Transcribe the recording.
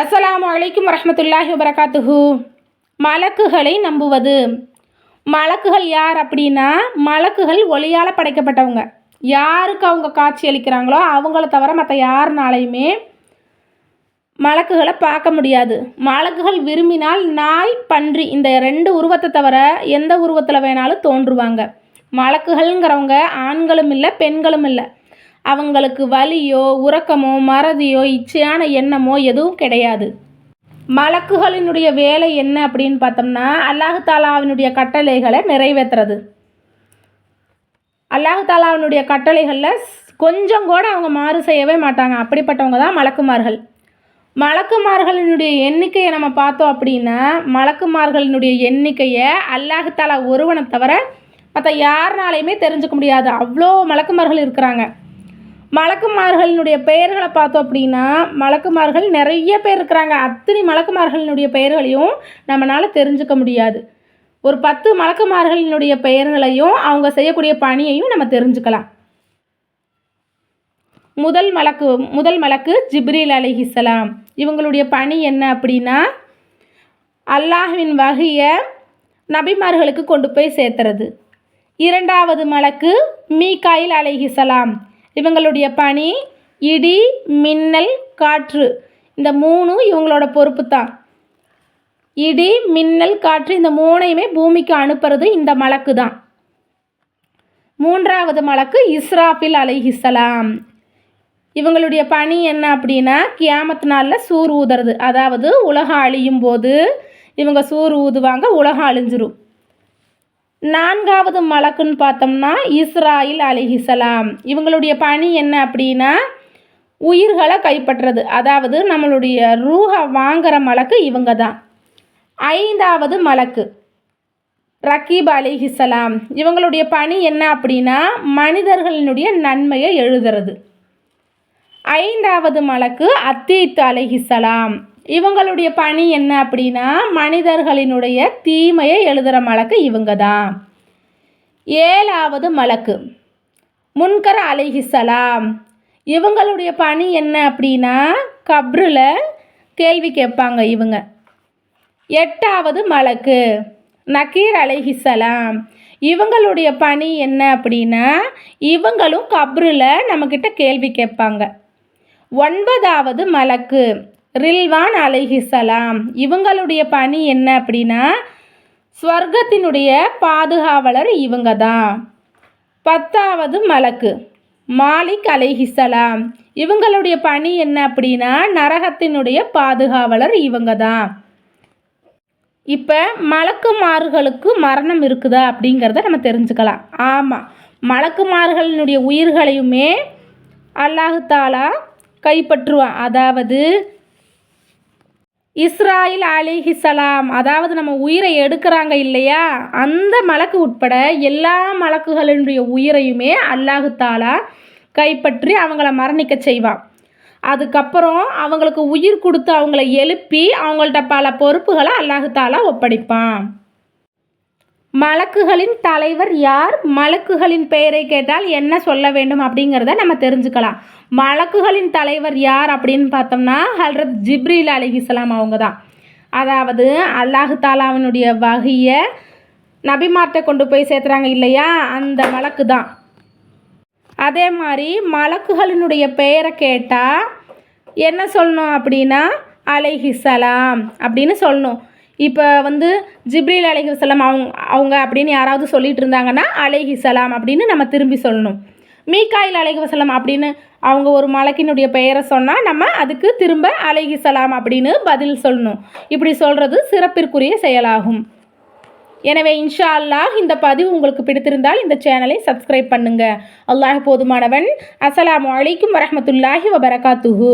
அஸ்ஸலாமு அலைக்கும் வரமத்துல்லாஹி வரகாத்துஹு மலக்குகளை நம்புவது. மலக்குகள் யார் அப்படின்னா மலக்குகள் ஒளியால் படைக்கப்பட்டவங்க. யாருக்கு அவங்க காட்சி அளிக்கிறாங்களோ அவங்கள தவிர மற்ற யாருனாலையுமே மலக்குகளை பார்க்க முடியாது. மலக்குகள் விரும்பினால் நாய் பன்றி இந்த ரெண்டு உருவத்தை தவிர எந்த உருவத்தில் வேணாலும் தோன்றுவாங்க. மலக்குகள்ங்கிறவங்க ஆண்களும் இல்லை பெண்களும் இல்லை. அவங்களுக்கு வலியோ உறக்கமோ மறதியோ இச்சையான எண்ணமோ எதுவும் கிடையாது. மலக்குகளினுடைய வேலை என்ன அப்படின்னு பார்த்தோம்னா அல்லாஹு தாலாவினுடைய கட்டளைகளை நிறைவேற்றுறது. அல்லாஹு தாலாவினுடைய கட்டளைகளில் கொஞ்சம் கூட அவங்க மாறு செய்யவே மாட்டாங்க. அப்படிப்பட்டவங்க தான் மலக்குமார்கள். மலக்குமார்களினுடைய எண்ணிக்கையை நம்ம பார்த்தோம் அப்படின்னா மலக்குமார்களினுடைய எண்ணிக்கையை அல்லாஹு தாலா ஒருவனை தவிர மற்ற யாருனாலையுமே தெரிஞ்சுக்க முடியாது. அவ்வளோ மலக்குமார்கள் இருக்கிறாங்க. மலக்குமார்களினுடைய பெயர்களை பார்த்தோம் அப்படின்னா மலக்குமார்கள் நிறைய பேர் இருக்கிறாங்க. அத்தனை மலக்குமார்களினுடைய பெயர்களையும் நம்மளால் தெரிஞ்சுக்க முடியாது. ஒரு பத்து மலக்குமார்களினுடைய பெயர்களையும் அவங்க செய்யக்கூடிய பணியையும் நம்ம தெரிஞ்சுக்கலாம். முதல் மலக்கு முதல் மலக்கு ஜிப்ரீல் அலிஹிசலாம் இவங்களுடைய பணி என்ன அப்படின்னா அல்லாஹ்வின் வகையை நபிமார்களுக்கு கொண்டு போய் சேர்த்துறது. இரண்டாவது மலக்கு மீகாயில் அலைஹிசலாம் இவங்களுடைய பணி இடி மின்னல் காற்று. இந்த மூணும் இவங்களோட பொறுப்பு தான் இடி மின்னல் காற்று இந்த மூணையுமே பூமிக்கு அனுப்புறது இந்த மலக்கு தான் மூன்றாவது மலக்கு இஸ்ராஃபில் அலைஹிசலாம் இவங்களுடைய பணி என்ன அப்படின்னா கியாமத் நாளில் சூர் ஊதுறது. அதாவது உலகம் அழியும் போது இவங்க சூர் ஊதுவாங்க உலகம் அழிஞ்சிரும். நான்காவது மலக்குன்னு பார்த்தோம்னா இஸ்ராயில் அலிஹிசலாம் இவங்களுடைய பணி என்ன அப்படின்னா உயிர்களை கைப்பற்றுறது அதாவது நம்மளுடைய ரூஹை வாங்குற மலக்கு இவங்க தான் ஐந்தாவது மலக்கு ரக்கீப் அலிஹிசலாம் இவங்களுடைய பணி என்ன அப்படின்னா மனிதர்களினுடைய நன்மையை எழுதுறது. ஐந்தாவது மலக்கு அத்தீத் அலிஹிசலாம் இவங்களுடைய பணி என்ன அப்படின்னா மனிதர்களினுடைய தீமையை எழுதுகிற மலக்கு இவங்க தான் ஏழாவது மலக்கு முன்கர் அலிஹிசலாம் இவங்களுடைய பணி என்ன அப்படின்னா கப்ரில் கேள்வி கேட்பாங்க இவங்க. எட்டாவது மலக்கு நக்கீர் அலைஹிசலாம் இவங்களுடைய பணி என்ன அப்படின்னா இவங்களும் கப்ரில் நம்மக்கிட்ட கேள்வி கேட்பாங்க. ஒன்பதாவது மலக்கு ரில்வான் அலைஹிசலாம் இவங்களுடைய பணி என்ன அப்படின்னா ஸ்வர்க்கத்தினுடைய பாதுகாவலர் இவங்க தான் பத்தாவது மலக்கு மாலிக் அலைஹிசலாம் இவங்களுடைய பணி என்ன அப்படின்னா நரகத்தினுடைய பாதுகாவலர் இவங்க தான் இப்போ மலக்குமார்களுக்கு மரணம் இருக்குதா அப்படிங்கிறத நம்ம தெரிஞ்சுக்கலாம். ஆமாம் மலக்குமார்களினுடைய உயிர்களையுமே அல்லாஹு தாலா கைப்பற்றுவான். அதாவது இஸ்ராயில் அலிஹிசலாம் அதாவது நம்ம உயிரை எடுக்கிறாங்க இல்லையா? அந்த மலக்கு உட்பட எல்லா மலக்குகளினுடைய உயிரையுமே அல்லாஹு தாலா கைப்பற்றி அவங்கள மரணிக்க செய்வான். அதுக்கப்புறம் அவங்களுக்கு உயிர் கொடுத்து அவங்கள எழுப்பி அவங்கள்ட்ட பல பொறுப்புகளை அல்லாஹு தாலா ஒப்படைப்பான். மலக்குகளின் தலைவர் யார்? மலக்குகளின் பெயரை கேட்டால் என்ன சொல்ல வேண்டும் அப்படிங்கிறத நம்ம தெரிஞ்சுக்கலாம். மலக்குகளின் தலைவர் யார் அப்படின்னு பார்த்தோம்னா ஹல்ரத் ஜிப்ரீல் அலிஹிஸ்லாம் அவங்க தான். அதாவது அல்லாஹு தாலாவினுடைய வகையை நபிமார்ட்ட கொண்டு போய் சேர்த்துறாங்க இல்லையா? அந்த மலக்கு தான். அதே மாதிரி மலக்குகளினுடைய பெயரை கேட்டால் என்ன சொல்லணும் அப்படின்னா அலைஹிசலாம் அப்படின்னு சொல்லணும். இப்போ வந்து ஜிப்ரீல் அலைஹிசலாம் அவங்க அவங்க அப்படின்னு யாராவது சொல்லிட்டு இருந்தாங்கன்னா அலைஹிசலாம் அப்படின்னு நம்ம திரும்பி சொல்லணும். மீக்காயில் அலைஹிசலாம் அப்படின்னு அவங்க ஒரு மலக்கினுடைய பெயரை சொன்னால் நம்ம அதுக்கு திரும்ப அலைஹிசலாம் அப்படின்னு பதில் சொல்லணும். இப்படி சொல்கிறது சிறப்பிற்குரிய செயலாகும். எனவே இன்ஷா அல்லாஹ் இந்த பதிவு உங்களுக்கு பிடித்திருந்தால் இந்த சேனலை சப்ஸ்கிரைப் பண்ணுங்கள் அல்லாஹ் போதுமானவன். அஸ்லாம் அலைக்கும் வரமத்துல்லாஹி வபரகாத்துஹூ.